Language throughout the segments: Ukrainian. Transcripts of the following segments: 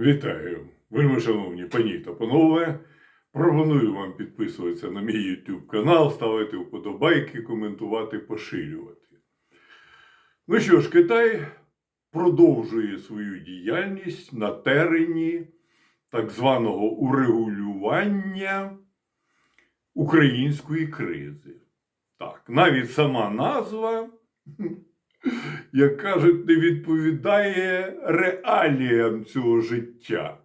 Вітаю, вельми шановні пані та панове. Пропоную вам підписуватися на мій YouTube канал, ставити вподобайки, коментувати, поширювати. Ну що ж, Китай продовжує свою діяльність на терені так званого урегулювання української кризи. Так, навіть сама назва як кажуть, не відповідає реаліям цього життя.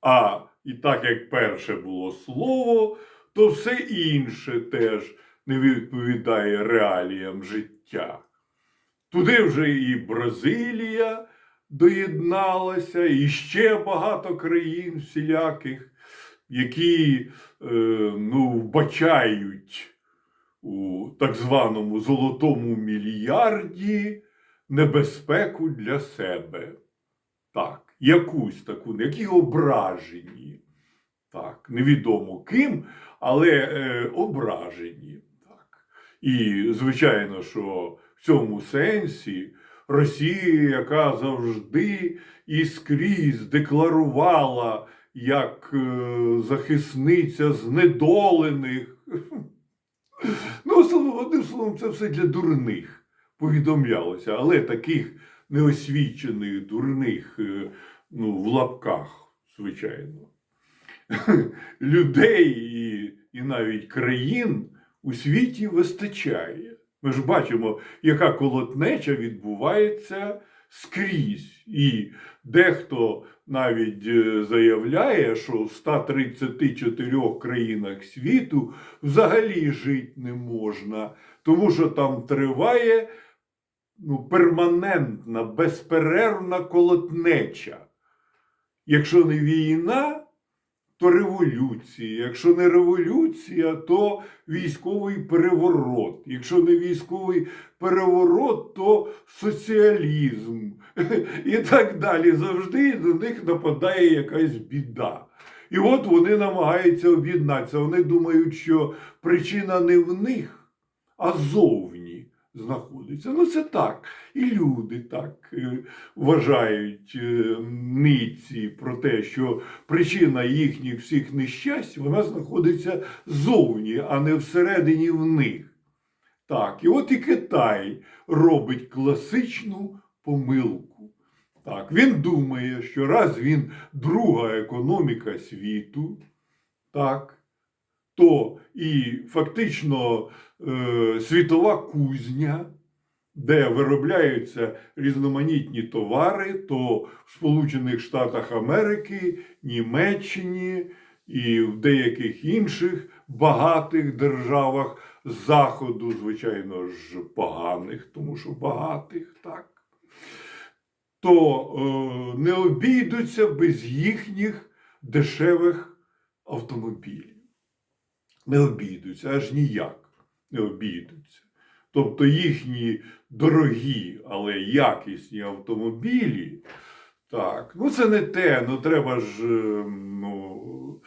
А і так як перше було слово, то все інше теж не відповідає реаліям життя. Туди вже і Бразилія доєдналася, і ще багато країн всіляких, які е, ну, вбачають у так званому золотому мільярді небезпеку для себе. Так, якусь таку, які ображені. Так, невідомо ким, але е, ображені. Так. І, звичайно, що в цьому сенсі Росія, яка завжди і скрізь декларувала як е, захисниця знедолених. Ну, одним словом, це все для дурних повідомлялося, але таких неосвічених дурних, е, ну, в лапках, звичайно, людей і, і навіть країн у світі вистачає. Ми ж бачимо, яка колотнеча відбувається скрізь. І дехто навіть е, заявляє, що в 134 країнах світу взагалі жити не можна, тому що там триває ну, перманентна, безперервна колотнеча. Якщо не війна, то революція. Якщо не революція, то військовий переворот. Якщо не військовий переворот, то соціалізм. І так далі. Завжди до них нападає якась біда. І от вони намагаються об'єднатися. Вони думають, що причина не в них, а зовні знаходиться. Ну, це так. І люди так е, вважають е, ниці про те, що причина їхніх всіх нещасть вона знаходиться зовні, а не всередині в них. Так, і от і Китай робить класичну помилку. Так, він думає, що раз він друга економіка світу, так, то і фактично е, світова кузня, де виробляються різноманітні товари, то в Сполучених Штатах Америки, Німеччині і в деяких інших багатих державах Заходу, звичайно ж, поганих, тому що багатих, так, то е, не обійдуться без їхніх дешевих автомобілів. Не обійдуться, аж ніяк не обійдуться. Тобто їхні дорогі, але якісні автомобілі, так, ну це не те, ну треба ж е, ну,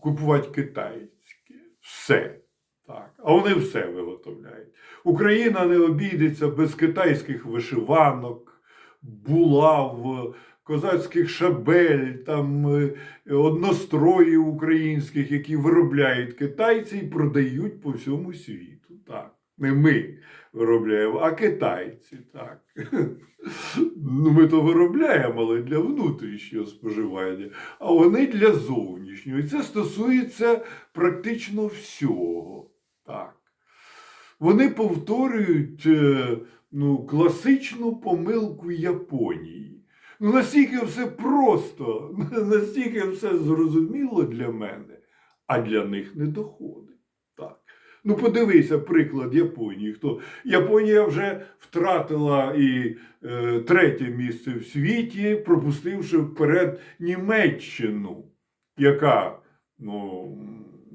купувати китайське. Все. Так. А вони все виготовляють. Україна не обійдеться без китайських вишиванок, булав, козацьких шабель, там е, одностроїв українських, які виробляють китайці і продають по всьому світу. Так. Не ми виробляємо, а китайці. Так. Ну, ми то виробляємо, але для внутрішнього споживання, а вони для зовнішнього. І це стосується практично всього. Так. Вони повторюють е, ну, класичну помилку Японії. Ну, настільки все просто, настільки все зрозуміло для мене, а для них не доходить. Так. Ну, подивися приклад Японії. Хто? Японія вже втратила і е, третє місце в світі, пропустивши вперед Німеччину, яка ну,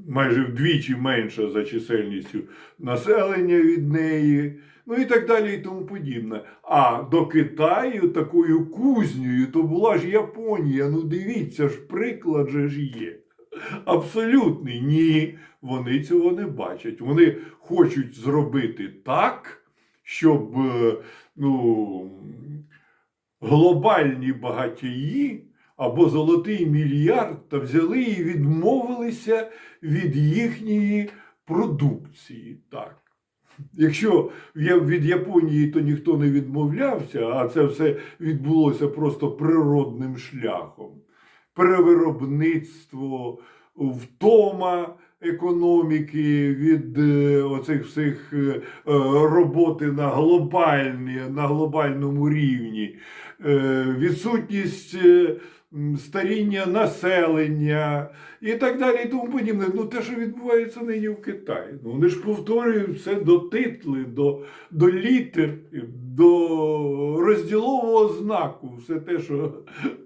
майже вдвічі менша за чисельністю населення від неї, ну і так далі, і тому подібне. А до Китаю такою кузнею то була ж Японія. Ну дивіться ж, приклад же ж є. Абсолютний ні, вони цього не бачать. Вони хочуть зробити так, щоб е, ну, глобальні багатії або золотий мільярд та взяли і відмовилися від їхньої продукції. Так. Якщо від Японії то ніхто не відмовлявся, а це все відбулося просто природним шляхом. Перевиробництво, втома економіки від е, оцих всіх е, е, роботи на, глобальні, на глобальному рівні, відсутність старіння населення і так далі, і тому подібне. Ну, те, що відбувається нині в Китаї. Ну, вони ж повторюють все до титли, до, до літер, до розділового знаку, все те, що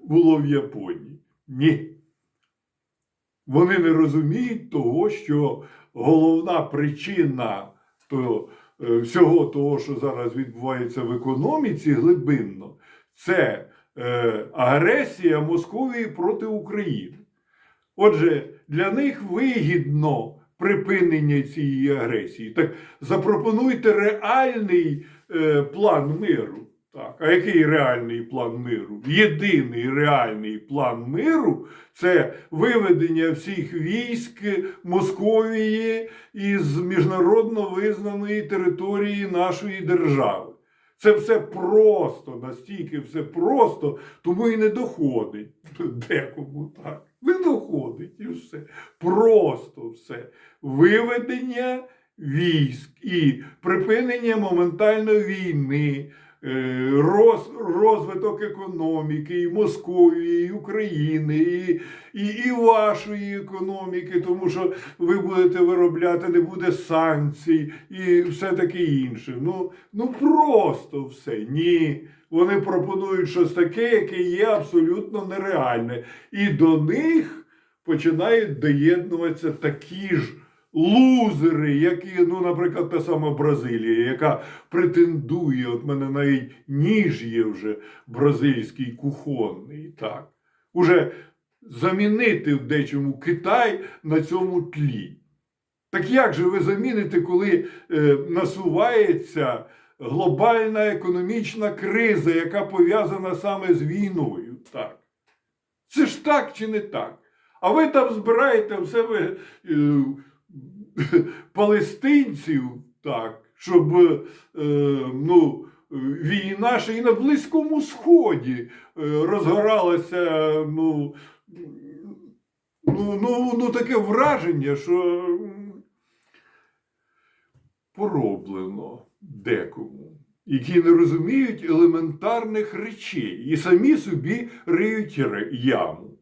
було в Японії. Ні. Вони не розуміють того, що головна причина то, е, всього того, що зараз відбувається в економіці глибинно, це агресія Московії проти України. Отже, для них вигідно припинення цієї агресії. Так запропонуйте реальний е, план миру. Так, а який реальний план миру? Єдиний реальний план миру це виведення всіх військ Московії із міжнародно визнаної території нашої держави. Це все просто, настільки все просто, тому і не доходить декому так. Не доходить і все. Просто все. Виведення військ і припинення моментально війни, роз, розвиток економіки і Московії, і України, і, і, і вашої економіки, тому що ви будете виробляти, не буде санкцій і все таке інше. Ну, ну просто все. Ні. Вони пропонують щось таке, яке є абсолютно нереальне. І до них починають доєднуватися такі ж лузери, які, ну, наприклад, та сама Бразилія, яка претендує, от мене навіть ніж є вже бразильський кухонний, так. Уже замінити в дечому Китай на цьому тлі. Так як же ви заміните, коли е, насувається глобальна економічна криза, яка пов'язана саме з війною? Так. Це ж так чи не так? А ви там збираєте в себе е, палестинців, так, щоб е, ну, війна ще і на Близькому Сході е, розгоралася. Ну, ну, ну, ну, таке враження, що пороблено декому, які не розуміють елементарних речей і самі собі риють яму.